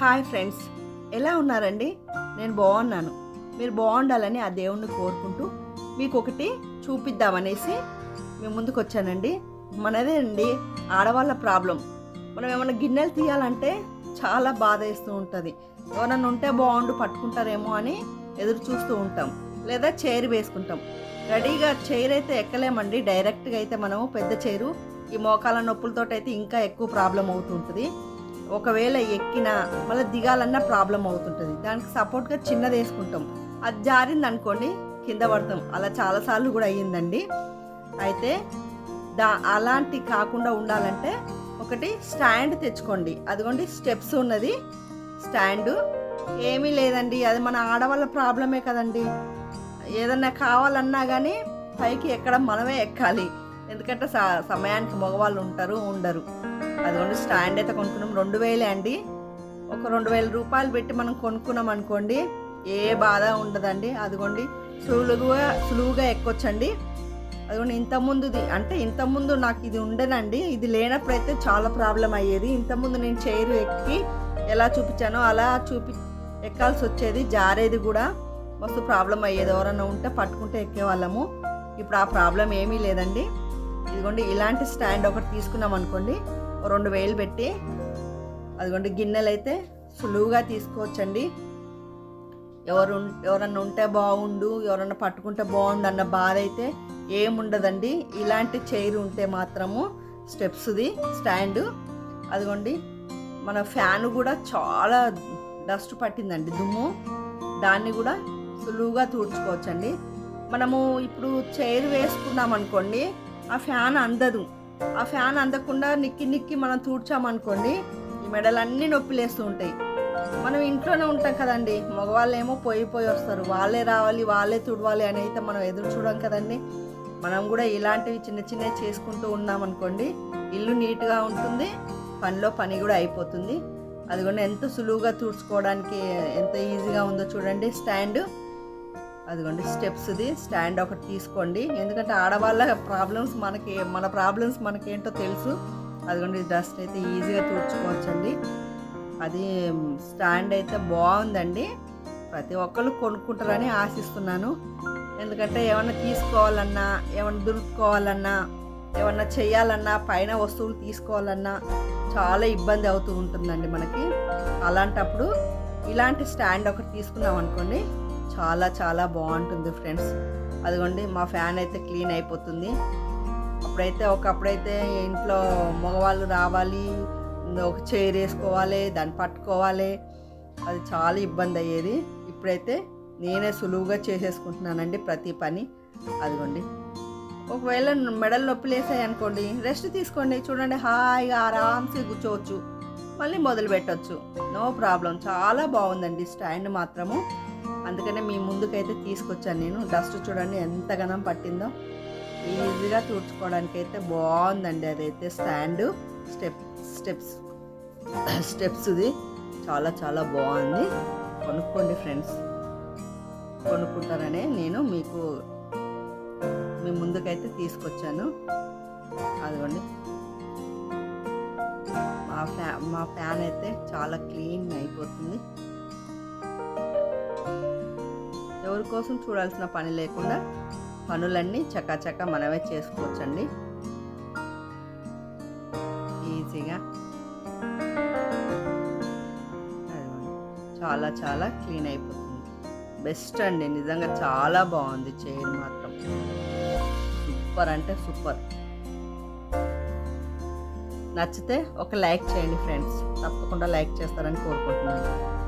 Hi friends. ఎలా ఉన్నారండి? నేను బాగున్నాను. మీరు బాగుండాలని ఆ దేవుణ్ణి కోరుకుంటూ మీకు ఒకటి చూపిద్దామనేసి మేము ముందుకు వచ్చానండి మనదే అండి ఆడవాళ్ళ ప్రాబ్లం. మనం ఏమైనా గిన్నెలు తీయాలంటే చాలా బాధ వేస్తూ ఉంటుంది. ఎవరన్నా ఉంటే బాగుండు పట్టుకుంటారేమో అని ఎదురు చూస్తూ ఉంటాం. లేదా చైర్ వేసుకుంటాం. రెడీగా చైర్ అయితే ఎక్కలేమండి. డైరెక్ట్గా అయితే మనము పెద్ద చైరు ఈ మోకాల నొప్పులతో అయితే ఇంకా ఎక్కువ ప్రాబ్లం అవుతుంటుంది ఒకవేళ ఎక్కినా మళ్ళీ దిగాలన్నా ప్రాబ్లం అవుతుంటుంది. దానికి సపోర్ట్గా చిన్నది వేసుకుంటాం. అది జారింది అనుకోండి కింద పడతాం. అలా చాలాసార్లు కూడా అయ్యిందండి. అయితే దా అలాంటి కాకుండా ఉండాలంటే ఒకటి స్టాండ్ తెచ్చుకోండి. అదిగోండి స్టెప్స్ ఉన్నది. స్టాండు. ఏమీ లేదండి. అది మన ఆడవాళ్ళ ప్రాబ్లమే కదండి. ఏదన్నా కావాలన్నా కానీ పైకి ఎక్కడ మనమే ఎక్కాలి. ఎందుకంటే స- సమయానికి మగవాళ్ళు ఉంటారు ఉండరు. అదిగోండి స్టాండ్ అయితే కొనుక్కున్నాం. రెండు వేలే అండి. ఒక రెండు వేల రూపాయలు పెట్టి మనం కొనుక్కున్నాం అనుకోండి ఏ బాధ ఉండదండి. అదిగోండి సులువుగా సులువుగా ఎక్కొచ్చండి. అదిగోండి ఇంతకుముందుది అంటే ఇంతకుముందు నాకు ఇది ఉండేనండి. ఇది లేనప్పుడైతే చాలా ప్రాబ్లం అయ్యేది. ఇంతకుముందు నేను చైరు ఎక్కి ఎలా చూపించానో అలా చూపి ఎక్కాల్సి వచ్చేది. జారేది కూడా మస్తు ప్రాబ్లం అయ్యేది. ఎవరన్నా ఉంటే పట్టుకుంటే ఎక్కేవాళ్ళము. ఇప్పుడు ఆ ప్రాబ్లం ఏమీ లేదండి. ఇదిగోండి ఇలాంటి స్టాండ్ ఒకటి తీసుకున్నాం అనుకోండి రెండు వేలు పెట్టి అదిగోండి గిన్నెలు అయితే సులువుగా తీసుకోవచ్చండి. ఎవరు ఎవరన్నా ఉంటే బాగుండు ఎవరన్నా పట్టుకుంటే బాగుండు అన్న బాధ అయితే ఏముండదండి. ఇలాంటి చైర్ ఉంటే మాత్రము స్టెప్స్ది స్టాండ్. అదిగోండి మన ఫ్యాన్ కూడా చాలా డస్ట్ పట్టిందండి దుమ్ము. దాన్ని కూడా సులువుగా తుడుచుకోవచ్చండి. మనము ఇప్పుడు చైర్ వేసుకున్నాం అనుకోండి ఆ ఫ్యాన్ అందదు. ఆ ఫ్యాన్ అందకుండా నిక్కి నిక్కి మనం తూడ్చామనుకోండి ఈ మెడలన్నీ నొప్పిలేస్తూ ఉంటాయి మనం ఇంట్లోనే ఉంటాం కదండి మగవాళ్ళు ఏమో పోయి పోయి వస్తారు. వాళ్ళే రావాలి వాళ్ళే తుడవాలి అని అయితే మనం ఎదురు చూడం కదండి. మనం కూడా ఇలాంటివి చిన్న చిన్నవి చేసుకుంటూ ఉన్నాం అనుకోండి ఇల్లు నీట్గా ఉంటుంది పనిలో పని కూడా అయిపోతుంది. అది కూడా ఎంత సులువుగా తుడుచుకోవడానికి ఎంత ఈజీగా ఉందో చూడండి. స్టాండ్ అదిగోండి స్టెప్స్ది స్టాండ్ ఒకటి తీసుకోండి. ఎందుకంటే ఆడవాళ్ళ ప్రాబ్లమ్స్ మనకి మన ప్రాబ్లమ్స్ మనకేంటో తెలుసు. అదిగోండి డస్ట్ అయితే ఈజీగా తుడుచుకోవచ్చండి. అది స్టాండ్ అయితే బాగుందండి. ప్రతి ఒక్కరు కొనుక్కుంటారని ఆశిస్తున్నాను. ఎందుకంటే ఏమన్నా తీసుకోవాలన్నా ఏమన్నా దులుపుకోవాలన్నా ఏమన్నా చేయాలన్నా పైన వస్తువులు తీసుకోవాలన్నా చాలా ఇబ్బంది అవుతూ ఉంటుందండి మనకి. అలాంటప్పుడు ఇలాంటి స్టాండ్ ఒకటి తీసుకున్నాం అనుకోండి చాలా చాలా బాగుంటుంది ఫ్రెండ్స్. అదిగోండి మా ఫ్యాన్ అయితే క్లీన్ అయిపోతుంది. అప్పుడైతే ఒకప్పుడైతే ఇంట్లో మగవాళ్ళు రావాలి ఒక చైర్ వేసుకోవాలి దాన్ని పట్టుకోవాలి. అది చాలా ఇబ్బంది అయ్యేది. ఇప్పుడైతే నేనే సులువుగా చేసేసుకుంటున్నానండి ప్రతి పని. అదిగోండి. ఒకవేళ మెడలు నొప్పి లేసాయి అనుకోండి రెస్ట్ తీసుకోండి. చూడండి హాయిగా ఆరామ్సే కూర్చోవచ్చు. మళ్ళీ మొదలు పెట్టవచ్చు నో ప్రాబ్లం. చాలా బాగుందండి స్టాండ్ మాత్రము. అందుకనే మీ ముందుకైతే తీసుకొచ్చాను నేను. డస్ట్ చూడండి ఎంత గనం పట్టిందో. ఈజీగా తుడుచుకోవడానికి అయితే బాగుందండి అదైతే స్టాండ్. స్టెప్ స్టెప్స్ స్టెప్స్ది చాలా చాలా బాగుంది. కొనుక్కోండి ఫ్రెండ్స్. కొనుక్కుంటారనే నేను మీకు మీ ముందుకైతే తీసుకొచ్చాను. అదిగోండి. మా ఫ్యా మా ఫ్యాన్ అయితే చాలా క్లీన్ అయిపోతుంది. ఎవరి కోసం చూడాల్సిన పని లేకుండా పనులన్నీ చకాచకా మనమే చేసుకోవచ్చండి. ఈజీగా. చాలా చాలా క్లీన్ అయిపోతుంది. బెస్ట్ అండి. నిజంగా చాలా బాగుంది చైర్ మాత్రం. సూపర్ అంటే సూపర్. నచ్చితే ఒక లైక్ చేయండి ఫ్రెండ్స్. తప్పకుండా లైక్ చేస్తారని కోరుకుంటున్నాను.